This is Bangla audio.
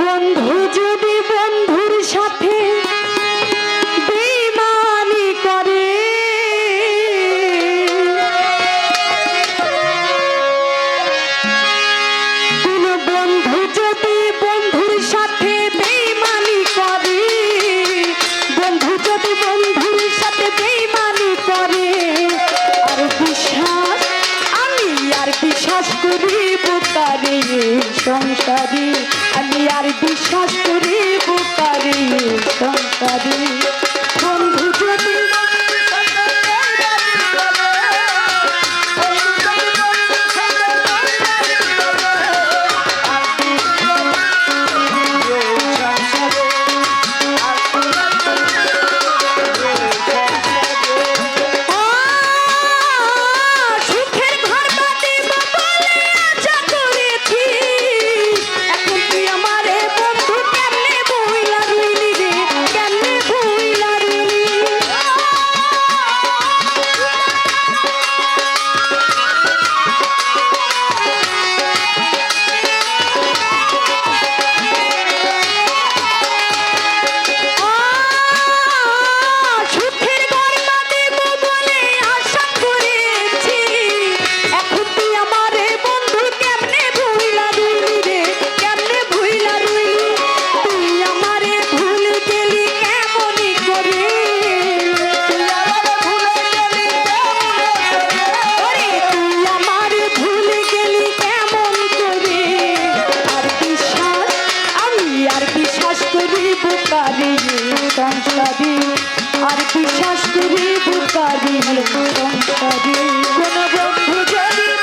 বন্ধু সংসারী আমি আর বিশ্বাস করিব পারি সংসারী বুকারি সংসারি আর বিশ্বাস করি বুকারি সংসারি কোন বন্ধু যদি